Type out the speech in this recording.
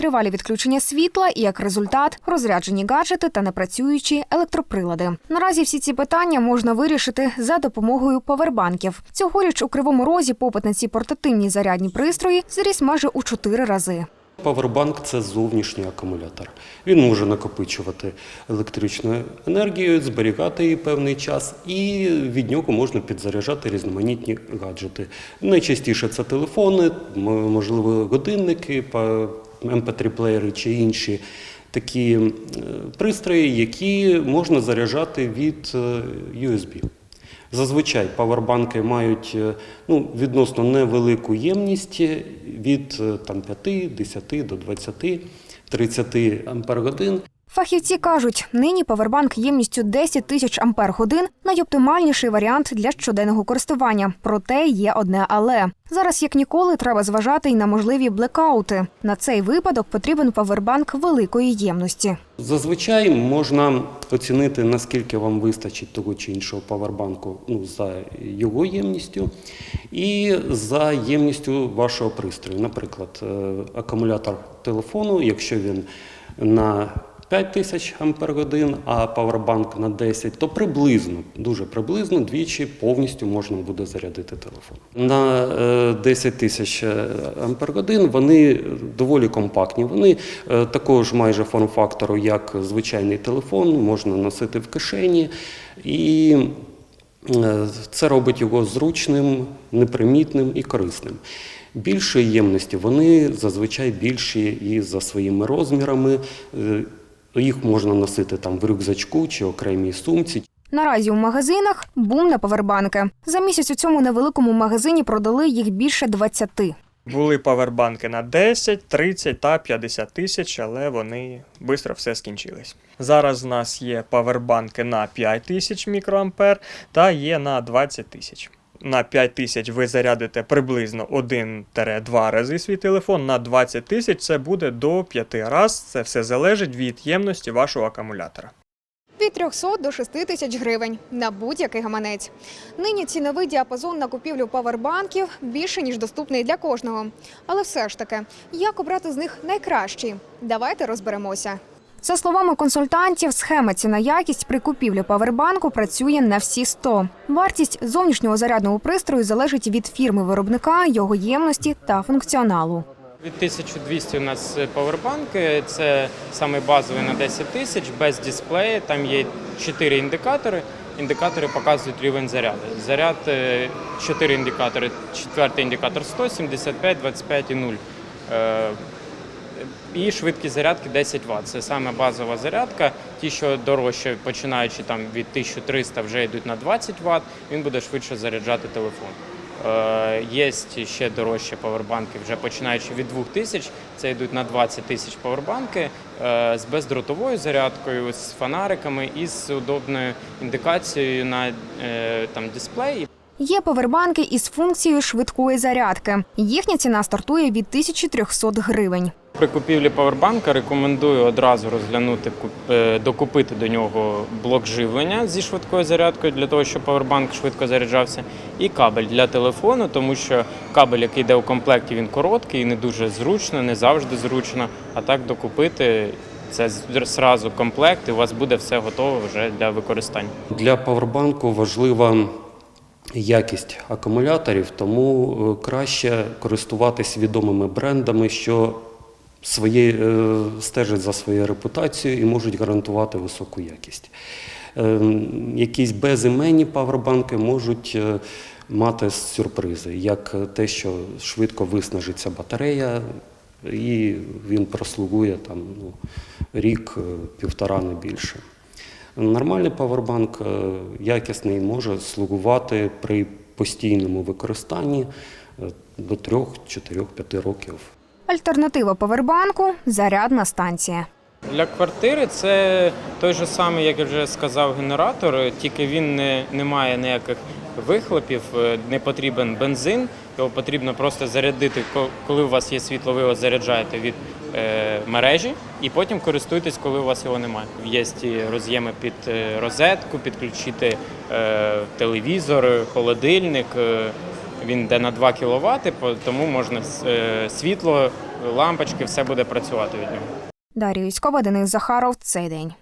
тривалі відключення світла і як результат розряджені гаджети та непрацюючі електроприлади. Наразі всі ці питання можна вирішити за допомогою повербанків. Цьогоріч у кривому розі попит на ці портативні зарядні пристрої зріс майже у чотири рази. Павербанк це зовнішній акумулятор. Він може накопичувати електричну енергію, зберігати її певний час, і від нього можна підзаряджати різноманітні гаджети. Найчастіше це телефони, можливо, годинники, MP3-плеєри чи інші такі е, пристрої, які можна заряджати від е, USB. Зазвичай павербанки мають е, ну, відносно невелику ємність від е, там, 5, 10 до 20, 30 ампер-годин. Фахівці кажуть, нині павербанк ємністю 10 тисяч ампер-годин найоптимальніший варіант для щоденного користування. Проте є одне але зараз, як ніколи, треба зважати й на можливі блекаути. На цей випадок потрібен павербанк великої ємності. Зазвичай можна оцінити, наскільки вам вистачить того чи іншого павербанку ну, за його ємністю і за ємністю вашого пристрою. Наприклад, е, акумулятор телефону, якщо він на 5 тисяч ампер-годин, а павербанк на 10, то приблизно, дуже приблизно двічі повністю можна буде зарядити телефон. На е, 10 тисяч е, ампер-годин вони доволі компактні. Вони е, такого ж майже форм-фактору, як звичайний телефон, можна носити в кишені. І е, це робить його зручним, непримітним і корисним. Більшої ємності вони зазвичай більші і за своїми розмірами. Е, Їх можна носити там в рюкзачку чи окремій сумці. Наразі у магазинах бум на павербанки. За місяць у цьому невеликому магазині продали їх більше 20. Були павербанки на 10, 30 та 50 тисяч, але вони швидко все скінчились. Зараз в нас є павербанки на 5 тисяч мікроампер та є на 20 тисяч. На 5 тисяч ви зарядите приблизно 1-2 рази свій телефон, на 20 тисяч це буде до 5 разів. Це все залежить від ємності вашого акумулятора. Від 300 до 6 тисяч гривень на будь-який гаманець. Нині ціновий діапазон на купівлю павербанків більше ніж доступний для кожного. Але все ж таки, як обрати з них найкращий? Давайте розберемося. За словами консультантів, схема ціна якість при купівлі павербанку працює на всі 100. Вартість зовнішнього зарядного пристрою залежить від фірми виробника, його ємності та функціоналу. Від 1200 у нас павербанки, це саме базовий на 10 тисяч, без дисплею. Там є 4 індикатори. Індикатори показують рівень заряду. Заряд 4 індикатори. Четвертий індикатор 100, 75, 25 і 0. І швидкість зарядки 10 Вт. Це саме базова зарядка. Ті, що дорожче, починаючи там від 1300, вже йдуть на 20 Вт, він буде швидше заряджати телефон. Е, Є ще дорожчі павербанки, вже починаючи від 2000, це йдуть на 20 тисяч павербанки е, з бездротовою зарядкою, з фонариками і з удобною індикацією на е, там дисплеї. Є павербанки із функцією швидкої зарядки. Їхня ціна стартує від 1300 гривень. При купівлі павербанка рекомендую одразу розглянути е, докупити до нього блок живлення зі швидкою зарядкою для того, щоб павербанк швидко заряджався, і кабель для телефону, тому що кабель, який йде у комплекті, він короткий і не дуже зручно, не завжди зручно. А так докупити це зразу комплект, і у вас буде все готове вже для використання. Для павербанку важлива якість акумуляторів, тому е, краще користуватись відомими брендами, що свої, е, стежать за своєю репутацією і можуть гарантувати високу якість. Е, Якісь безіменні павербанки можуть е, мати сюрпризи, як те, що швидко виснажиться батарея, і він прослугує там, ну, рік, е, півтора не більше. Нормальний павербанк якісний може слугувати при постійному використанні до 3, 4, 5 років. Альтернатива павербанку зарядна станція. Для квартири це той же самий, як я вже сказав, генератор, тільки він не, не має ніяких вихлопів, е, не потрібен бензин. Його потрібно просто зарядити, коли у вас є світло, ви його заряджаєте від е, мережі, і потім користуєтесь, коли у вас його немає. Є ті роз'єми під е, розетку, підключити телевізор, холодильник. Він йде на 2 кВт, тому можна е, світло лампочки, все буде працювати від нього. Дар'я Юськова, Денис Захаров. Цей день.